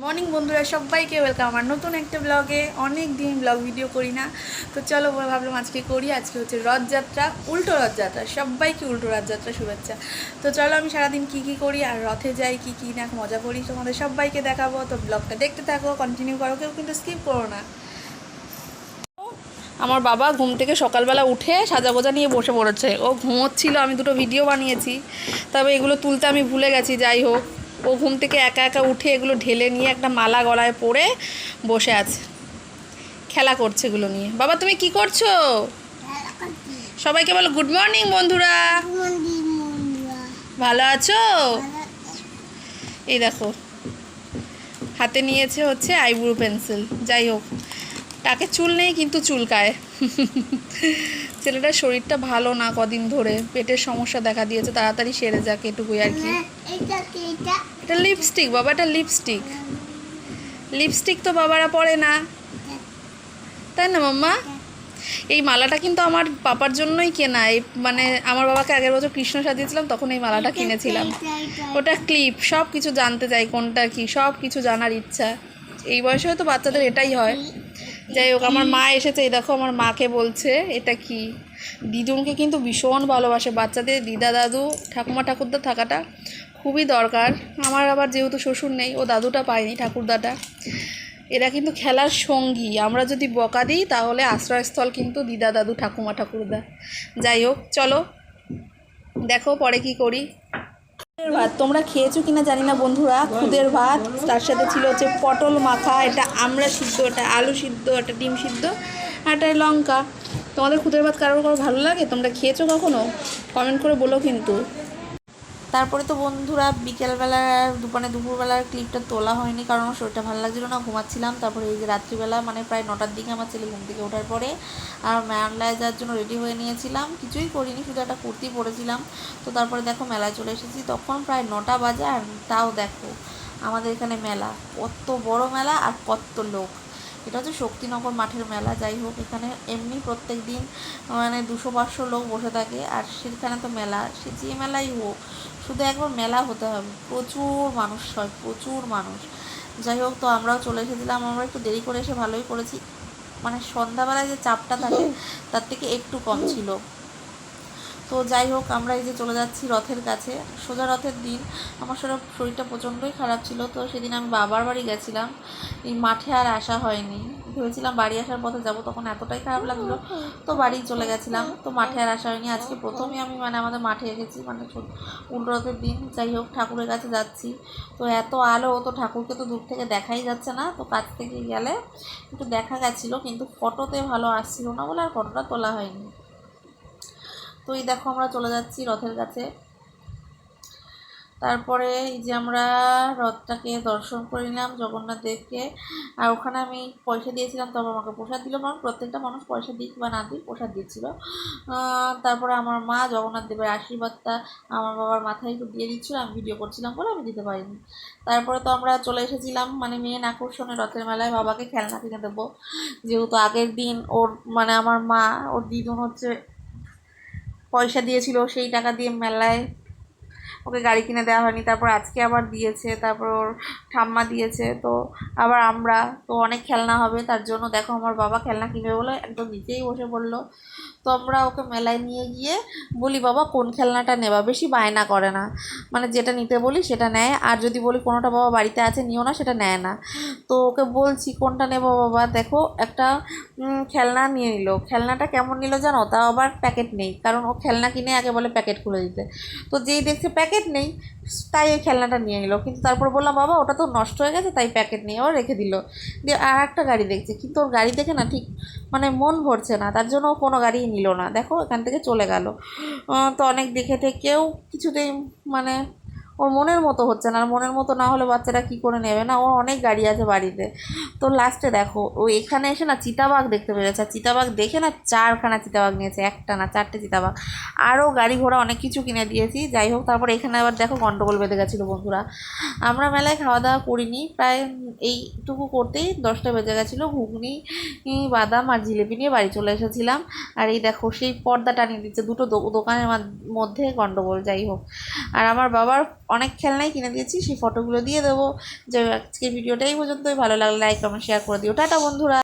Morning বন্ধুরা, সবাইকে welcome আমার নতুন একটা ব্লগে অনেক দিন ব্লগ ভিডিও করি না। তো চলো, বলে, ভাবলাম আজকে করি। আজকে হচ্ছে রথযাত্রা, উল্টো রথযাত্রা। সবাইকে উল্টো রথযাত্রা শুভেচ্ছা। তো চলো, আমি সারাদিন কি কি করি আর রথে যাই, কি কি না, মজা করি, তোমাদের সবাইকে দেখাবো। তো ব্লগটা দেখতে থাকো কন্টিনিউ করো, কেউ কিন্তু স্কিপ করো না। আমার বাবা ঘুম থেকে সকালবেলা উঠে সাজা গোজা নিয়ে বসে পড়েছে। ও ঘুমোচ্ছিল, আমি দুটো ভিডিও বানিয়েছি। তবে এগুলো তুলতে আমি ভুলে গেছি, যাই হোক। ও ঘুম থেকে একা একা উঠে এগুলো ঢেলে নিয়ে একটা মালা গলায় পরে বসে আছে। খেলা করছে এগুলো নিয়ে। বাবা, তুমি কি করছ? সবাইকে বলো গুড মর্নিং বন্ধুরা। ভালো আছো? এই দেখো, হাতে নিয়েছে হচ্ছে আইব্রু পেন্সিল যাই হোক তাকে চুল নেই কিন্তু চুলকায়। ছেলেটার শরীরটা ভালো না কদিন ধরে। পেটের সমস্যা দেখা দিয়েছে তাড়াতাড়ি সেরে যাক এটুকুই আর কি। এটা লিপস্টিক বাবা এটা লিপস্টিক লিপস্টিক তো বাবারা পরে না। তাই না মাম্মা? এই মালাটা কিন্তু আমার পাপার জন্যই কেনা। এই মানে আমার বাবাকে আগের বছর কৃষ্ণ সাজিয়েছিলাম তখন এই মালাটা কিনেছিলাম। ওটা ক্লিপ সব কিছু জানতে চাই কোনটা কি সব কিছু জানার ইচ্ছা। এই বয়সে হয়তো বাচ্চাদের এটাই হয়। যাই হোক, আমার মা এসেছে, এই দেখো আমার মাকে বলছে, এটা কি? দিদুনকে কিন্তু ভীষণ ভালোবাসে, বাচ্চাদের দিদা দাদু, ঠাকুমা ঠাকুরদা থাকাটা খুবই দরকার। আমার আবার যেহেতু শ্বশুর নেই, ও দাদুটা পায়নি, ঠাকুরদাটা। এরা কিন্তু খেলার সঙ্গী। আমরা যদি বকা দিই, তাহলে আশ্রয়স্থল কিন্তু দিদা দাদু, ঠাকুমা ঠাকুরদা। যাই হোক, চলো। দেখো পরে কি করি। ভাত। তোমরা খেয়েছো কিনা জানি না বন্ধুরা। খুদের ভাত, তার সাথে ছিল হচ্ছে পটল মাথা এটা আমড়া সিদ্ধ, এটা আলু সিদ্ধ, এটা ডিম সিদ্ধ, আর এটা লঙ্কা। তোমাদের খুদের ভাত কারোর কারও ভালো লাগে? তোমরা খেয়েছো কখনো? কমেন্ট করে বলো কিন্তু। তারপরে তো বন্ধুরা বিকেলবেলা, দুপুরে, দুপুরবেলার ক্লিপটা তোলা হয়নি কারণ শরীরটা ভালো লাগছিল না, ঘুমাচ্ছিলাম। তারপরে এই যে রাত্রিবেলা মানে প্রায় নটার দিকে আমার ছেলে ঘুম থেকে ওঠার পরে আর মেলায় যাওয়ার জন্য রেডি হয়ে নিয়েছিলাম। কিছুই করিনি, শুধু একটা কুর্তি পরেছিলাম। তো তারপরে দেখো মেলায় চলে এসেছি। তখন প্রায় নটা বাজে আর তাও দেখো আমাদের এখানে মেলা। কত বড় মেলা আর কত লোক। এটা হচ্ছে শক্তিনগর মাঠের মেলা, যাই হোক, এখানে এমনি প্রত্যেক দিন মানে দুশো পাঁচশো লোক বসে থাকে, আর সেখানে তো মেলা, সে যে মেলাই হোক, শুধু একবার মেলা হতে হবে। প্রচুর মানুষ হয়, প্রচুর মানুষ। যাই হোক, তো আমরাও চলে এসেছিলাম, আমরা একটু দেরি করে এসে ভালোই করেছি। মানে সন্ধ্যাবেলায় যে চাপটা থাকে, তার থেকে একটু কম ছিল। তো যাই হোক, আমরা এই যে চলে যাচ্ছি রথের কাছে। সোজা রথের দিন। আমার শরীর, শরীরটা প্রচণ্ডই খারাপ ছিল, তো সেদিন আমি বাবার বাড়ি গেছিলাম। এই মাঠে আর আসা হয়নি। ভেবেছিলাম বাড়ি আসার পথে যাব, তখন এতটাই খারাপ লাগল, তো বাড়ি চলে গেছিলাম। তো মাঠে আর আসা হয়নি। আজকে প্রথমে আমি মানে আমাদের মাঠে এসেছি মানে উল্টো রথের দিন। যাই হোক, ঠাকুরের কাছে যাচ্ছি। তো এত আলো, তো ঠাকুরকে তো দূর থেকে দেখাই যাচ্ছে না। তো কাছ থেকে গেলে একটু দেখা গেছিল, কিন্তু ফটোতে ভালো আসছিল না বলে আর ফটোটা তোলা হয়নি। তো এই দেখো আমরা চলে যাচ্ছি রথের কাছে। তারপরে এই যে আমরা রথটাকে দর্শন করে নিলাম জগন্নাথ দেবকে। আর ওখানে আমি পয়সা দিয়েছিলাম, তবে আমাকে প্রসাদ দিল মানে প্রত্যেকটা মানুষ পয়সা দিক বা না দিক প্রসাদ দিচ্ছিল। তারপরে আমার মা জগন্নাথ দেবের আশীর্বাদটা আমার বাবার মাথায় একটু দিয়ে দিচ্ছিল, আমি ভিডিও করছিলাম বলে আমি দিতে পারিনি। তারপরে তো আমরা চলে এসেছিলাম মানে মেন আকর্ষণে রথের মেলায় বাবাকে খেলনা কিনে দেবো। যেহেতু আগের দিন ওর মানে আমার মা, ওর দিদুন হচ্ছে পয়সা দিয়েছিল সেই টাকা দিয়ে মেলায় ওকে গাড়ি কিনে দেওয়া হয়নি, তারপর আজকে আবার দিয়েছে, তারপর ওর ঠাম্মা দিয়েছে, তো আবার আমরা, তো অনেক খেলনা হবে, তার জন্য দেখো আমার বাবা খেলনা কিনবে বলে একদম নিচেই বসে পড়ল। তো আমরা ওকে মেলায় নিয়ে গিয়ে বলি, বাবা, কোন খেলনাটা নেবা? বেশি বায়না করে না। মানে যেটা নিতে বলি সেটা নেয়, আর যদি বলি কোনোটা বাবা বাড়িতে আছে নিও না, সেটা নেয় না। তো ওকে বলছি, কোনটা নেব বাবা? দেখো একটা খেলনা নিয়ে নিল। খেলনাটা কেমন নিল জানো? তাও আবার প্যাকেট নেই, কারণ ও খেলনা কিনে আগে বলে প্যাকেট খুলে দিতে। তো যেই দেখছে প্যাকেট নেই। তাই ওই খেলনাটা নিয়ে নিল। কিন্তু তারপর বললাম, বাবা, ওটা তো নষ্ট হয়ে গেছে, তাই প্যাকেট নিয়ে আবার রেখে দিল। দিয়ে আর একটা গাড়ি দেখছে। কিন্তু ওর গাড়ি দেখে না ঠিক মানে মন ভরছে না। তার জন্য কোনো গাড়িই নিল না। দেখো, এখান থেকে চলে গেল। তো অনেক দেখে থেকেও কিছুতেই মানে ওর মনের মতো হচ্ছে না, আর মনের মতো না হলে বাচ্চারা কী করে নেবে না? ওর অনেক গাড়ি আছে বাড়িতে। তো লাস্টে দেখো, ও এখানে এসে না চিতাবাঘ দেখতে পেরেছে আর চিতাবাঘ দেখে না চারখানা চিতাবাঘ নিয়েছে, একটা না, চারটে চিতাবাঘ। আরও গাড়ি ঘোড়া অনেক কিছু কিনে দিয়েছি। যাই হোক, তারপর এখানে আবার দেখো গন্ডগোল বেঁধে গেছিল বন্ধুরা। আমরা মেলায় খাওয়া দাওয়া করিনি, প্রায় এইটুকু করতেই দশটা বেজে গেছিল। ঘুগনি, বাদাম আর জিলেপি নিয়ে বাড়ি চলে এসেছিলাম। আর এই দেখো, সেই পর্দা টানিয়ে দিচ্ছে দুটো দোকানের মধ্যে গন্ডগোল, যাই হোক। আর আমার বাবার অনেক খেলনাই কিনে দিয়েছি, সেই ফটোগুলো দিয়ে দেবো। যে আজকের ভিডিওটাই পর্যন্তই। ভালো লাগলে লাইক কমেন্ট শেয়ার করে দিও। টাটা বন্ধুরা।